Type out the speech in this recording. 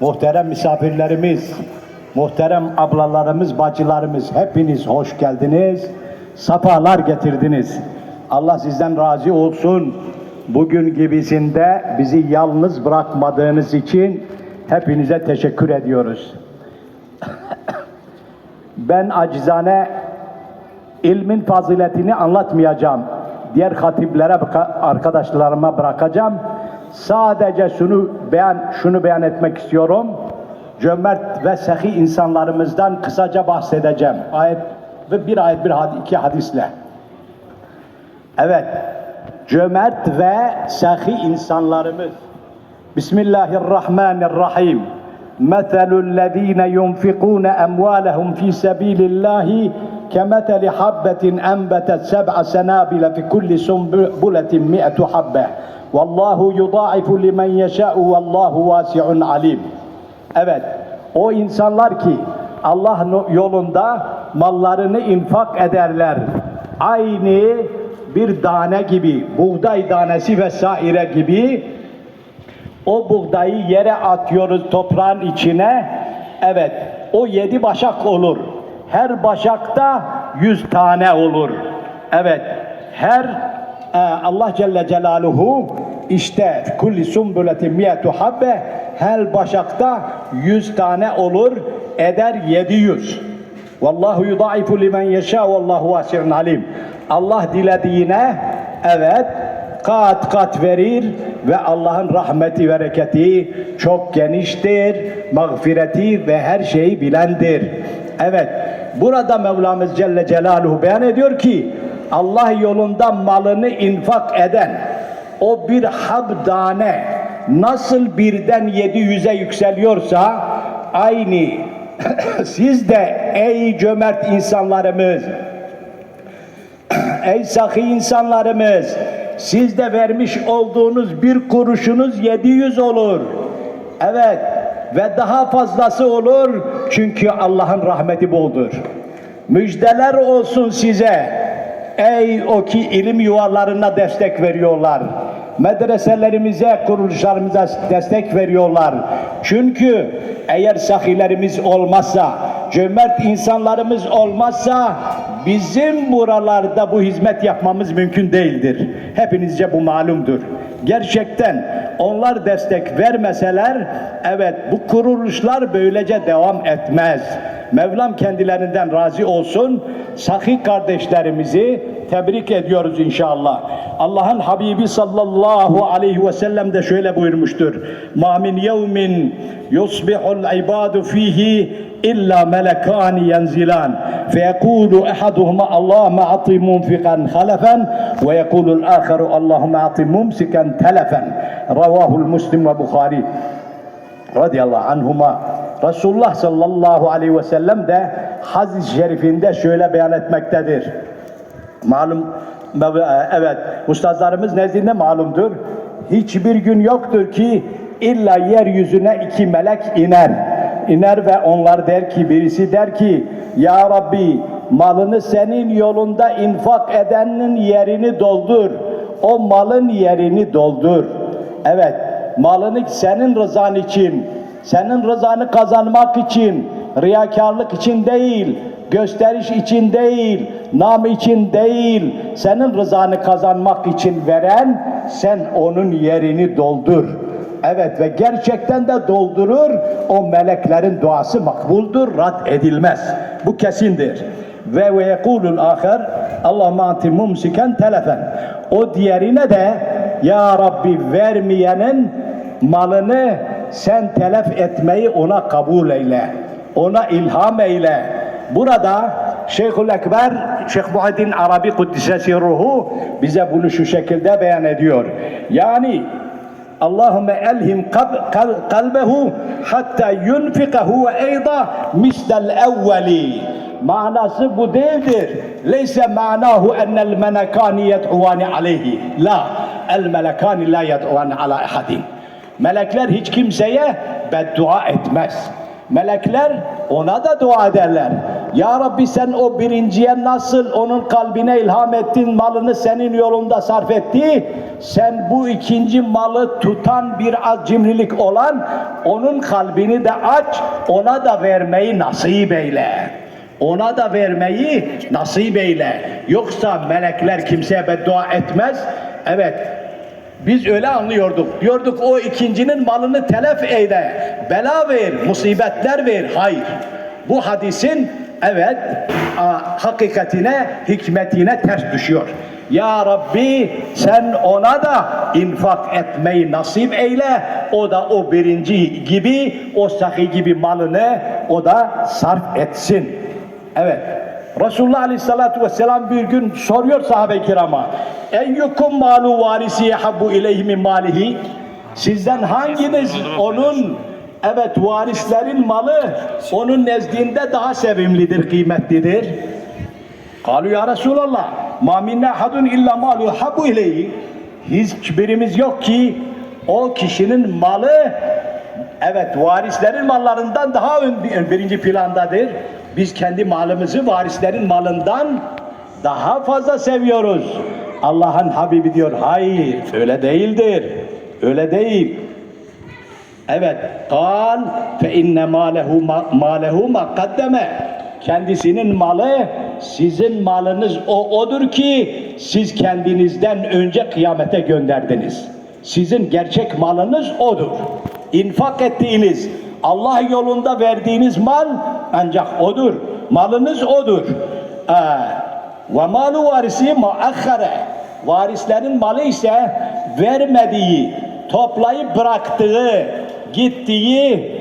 Muhterem misafirlerimiz, muhterem ablalarımız, bacılarımız hepiniz hoş geldiniz. Safalar getirdiniz. Allah sizden razı olsun. Bugün gibisinde bizi yalnız bırakmadığınız için hepinize teşekkür ediyoruz. Ben acizane ilmin faziletini anlatmayacağım. Diğer hatiplere, arkadaşlarıma bırakacağım sadece şunu beyan şunu beyan etmek istiyorum. Cömert ve sehi insanlarımızdan kısaca bahsedeceğim. Ayet ve bir ayet bir had iki hadisle. Evet. Cömert ve sehi insanlarımız. Bismillahirrahmanirrahim. Meselullezine yunfikune emvalehum fi sabilillahi kemeteli habbetin enbetet seb'a senabile fi kulli sumbuletin mi'etu habbeh. Vallahu yudaifu limen yeşa'u vallahu vasi'un alim. Evet, o insanlar ki Allah yolunda mallarını infak ederler. Aynı bir tane gibi, buğday tanesi vesaire gibi o buğdayı yere atıyoruz toprağın içine. Evet, o yedi başak olur. Her başakta yüz tane olur. Evet, her Allah Celle Celaluhu işte kulli sumbületin miyetu habbe her başakta yüz tane olur eder yedi yüz. Vallahu yudaifu limen yeşâ vallahu vasi'un alim. Allah dilediğine evet kat kat verir ve Allah'ın rahmeti bereketi çok geniştir, mağfireti ve her şeyi bilendir. Evet, burada Mevlamız Celle Celaluhu beyan ediyor ki Allah yolunda malını infak eden o bir habdane nasıl birden yedi yüze yükseliyorsa aynı siz de ey cömert insanlarımız Ey sahi insanlarımız, siz de vermiş olduğunuz bir kuruşunuz 700 olur. Evet ve daha fazlası olur çünkü Allah'ın rahmeti boldur. Müjdeler olsun size. Ey o ki ilim yuvalarına destek veriyorlar. Medreselerimize, kuruluşlarımıza destek veriyorlar. Çünkü eğer sahilerimiz olmazsa, cömert insanlarımız olmazsa bizim buralarda bu hizmet yapmamız mümkün değildir. Hepinizce bu malumdur. Gerçekten onlar destek vermeseler evet bu kuruluşlar böylece devam etmez. Mevlam kendilerinden razı olsun. Sahih kardeşlerimizi tebrik ediyoruz inşallah. Allah'ın Habibi sallallahu aleyhi ve sellem de şöyle buyurmuştur. Ma min yevmin yusbihul ibadu fihi illa melekani yenzilan feyekulu ehaduhuma Allahümme ati mumfikan halefen ve yekulul akharu Allahümme ati mumsiken telefen ravahul muslim ve bukhari radıyallahu anhuma Resulullah sallallahu aleyhi ve sellem de hadis-i şerifinde şöyle beyan etmektedir. Malum evet ustazlarımız nezdinde malumdur. Hiçbir gün yoktur ki illa yeryüzüne iki melek iner. İner ve onlar der ki birisi der ki ya Rabbi malını senin yolunda infak edenin yerini doldur. O malın yerini doldur. Evet malını senin rızan için, senin rızanı kazanmak için, riyakarlık için değil, gösteriş için değil, nam için değil, senin rızanı kazanmak için veren, sen onun yerini doldur. Evet ve gerçekten de doldurur, o meleklerin duası makbuldur, rad edilmez. Bu kesindir. Ve ve yekulul ahir, Allahümme anti mumsiken telefen. O diğerine de, Ya Rabbi vermeyenin malını sen telef etmeyi ona kabul eyle. Ona ilham eyle. Burada Şeyhül Ekber, Şeyh Muhaddin Arabi Kuddisesi Ruhu bize bunu şu şekilde beyan ediyor. Yani Allahümme elhim kalbehu hatta yunfikahu ve eyda mistel evveli. Manası bu değildir. Leyse manahu ennel melekani yed'uvani aleyhi. La. El melekani la yed'uvani ala ahadin. Melekler hiç kimseye beddua etmez. Melekler ona da dua ederler. Ya Rabbi sen o birinciye nasıl onun kalbine ilham ettin, malını senin yolunda sarf etti. Sen bu ikinci malı tutan bir az cimrilik olan onun kalbini de aç, ona da vermeyi nasip eyle. Ona da vermeyi nasip eyle. Yoksa melekler kimseye beddua etmez. Evet, biz öyle anlıyorduk. Diyorduk o ikincinin malını telef eyle. Bela ver, musibetler ver. Hayır. Bu hadisin evet a, hakikatine, hikmetine ters düşüyor. Ya Rabbi sen ona da infak etmeyi nasip eyle. O da o birinci gibi, o sahi gibi malını o da sarf etsin. Evet. Resulullah Aleyhisselatü Vesselam bir gün soruyor sahabe-i kirama. Eyyukum malu varisi habbu ileyhi min malihi? Sizden hanginiz onun evet varislerin malı onun nezdinde daha sevimlidir, kıymetlidir? Kalu ya Resulallah ma minna ahadun illa malu habbu ileyhi. Hiçbirimiz yok ki o kişinin malı evet varislerin mallarından daha ön- birinci plandadır. Biz kendi malımızı varislerin malından daha fazla seviyoruz. Allah'ın Habibi diyor hayır öyle değildir. Öyle değil. Evet. Kal fe inne malehu ma- malehu ma kaddeme. Kendisinin malı sizin malınız o odur ki siz kendinizden önce kıyamete gönderdiniz. Sizin gerçek malınız odur. İnfak ettiğiniz, Allah yolunda verdiğiniz mal ancak odur. Malınız odur. Ee, ve malu varisi muakhare. Varislerin malı ise vermediği, toplayıp bıraktığı, gittiği